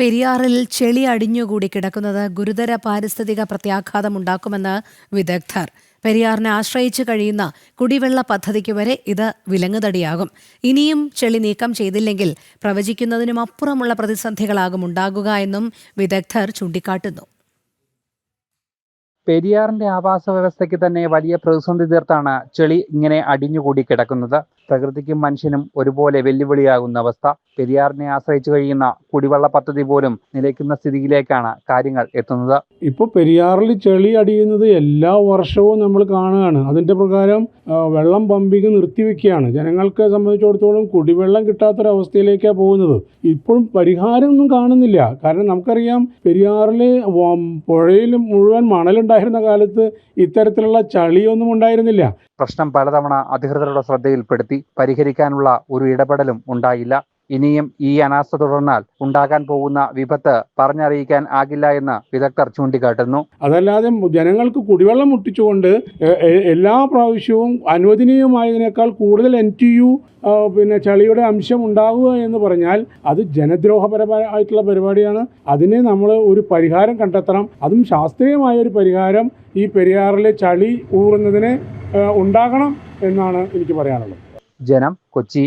പെരിയാറിൽ ചെളി അടിഞ്ഞുകൂടി കിടക്കുന്നത് ഗുരുതര പാരിസ്ഥിതിക പ്രത്യാഘാതം പ്രത്യാഘാതമുണ്ടാക്കുമെന്ന് വിദഗ്ധർ. പെരിയാറിനെ ആശ്രയിച്ചു കഴിയുന്ന കുടിവെള്ള പദ്ധതിക്ക് വരെ ഇത് വിലങ്ങുതടിയാകും. ഇനിയും ചെളി നീക്കം ചെയ്തില്ലെങ്കിൽ പ്രവചിക്കുന്നതിനും അപ്പുറമുള്ള പ്രതിസന്ധികളാകും ഉണ്ടാകുക എന്നും വിദഗ്ധർ ചൂണ്ടിക്കാട്ടുന്നു. പെരിയാറിന്റെ ആവാസ വ്യവസ്ഥയ്ക്ക് തന്നെ വലിയ പ്രതിസന്ധി തീർത്താണ് ചെളി ഇങ്ങനെ അടിഞ്ഞുകൂടി കിടക്കുന്നത്. പ്രകൃതിക്കും മനുഷ്യനും ഒരുപോലെ വെല്ലുവിളിയാകുന്ന അവസ്ഥ. പെരിയാറിനെ ആശ്രയിച്ചു കഴിയുന്ന കുടിവെള്ള പദ്ധതി പോലും നിലയ്ക്കുന്ന സ്ഥിതിയിലേക്കാണ് കാര്യങ്ങൾ എത്തുന്നത്. ഇപ്പോൾ പെരിയാറിൽ ചെളി അടിയുന്നത് എല്ലാ വർഷവും നമ്മൾ കാണുകയാണ്. അതിന്റെ പ്രകാരം വെള്ളം വെള്ളം പമ്പിങ് നിർത്തിവെക്കുകയാണ്. ജനങ്ങൾക്ക് സംബന്ധിച്ചിടത്തോളം കുടിവെള്ളം കിട്ടാത്തൊരവസ്ഥയിലേക്കാണ് പോകുന്നത്. ഇപ്പോഴും പരിഹാരമൊന്നും കാണുന്നില്ല. കാരണം നമുക്കറിയാം പെരിയാറിൽ പുഴയിൽ മുഴുവൻ മണലുണ്ടായിരുന്ന കാലത്ത് ഇത്തരത്തിലുള്ള ചളിയൊന്നും ഉണ്ടായിരുന്നില്ല. പ്രശ്നം പലതവണ അധികൃതരുടെ ശ്രദ്ധയിൽപ്പെടുത്തി പരിഹരിക്കാനുള്ള ഒരു ഇടപെടലും ഉണ്ടായില്ല. ഇനിയും ഈ അനാസ്ഥ തുടർന്നാൽ ഉണ്ടാകാൻ പോകുന്ന വിപത്ത് പറഞ്ഞറിയിക്കാൻ ആകില്ല എന്ന് വിദഗ്ധർ ചൂണ്ടിക്കാട്ടുന്നു. അതല്ലാതെ ജനങ്ങൾക്ക് കുടിവെള്ളം മുട്ടിച്ചുകൊണ്ട് എല്ലാ പ്രാവശ്യവും അനുവദനീയമായതിനേക്കാൾ കൂടുതൽ എൻ ടി യു പിന്നെ ചളിയുടെ അംശം ഉണ്ടാവുക എന്ന് പറഞ്ഞാൽ അത് ജനദ്രോഹപരമായിട്ടുള്ള പരിപാടിയാണ്. അതിന് നമ്മൾ ഒരു പരിഹാരം കണ്ടെത്തണം. അതും ശാസ്ത്രീയമായ ഒരു പരിഹാരം ഈ പെരിയാറിലെ ചളി ഊറുന്നതിന് ഉണ്ടാകണം എന്നാണ് എനിക്ക് പറയാനുള്ളത്. ജനം കൊച്ചി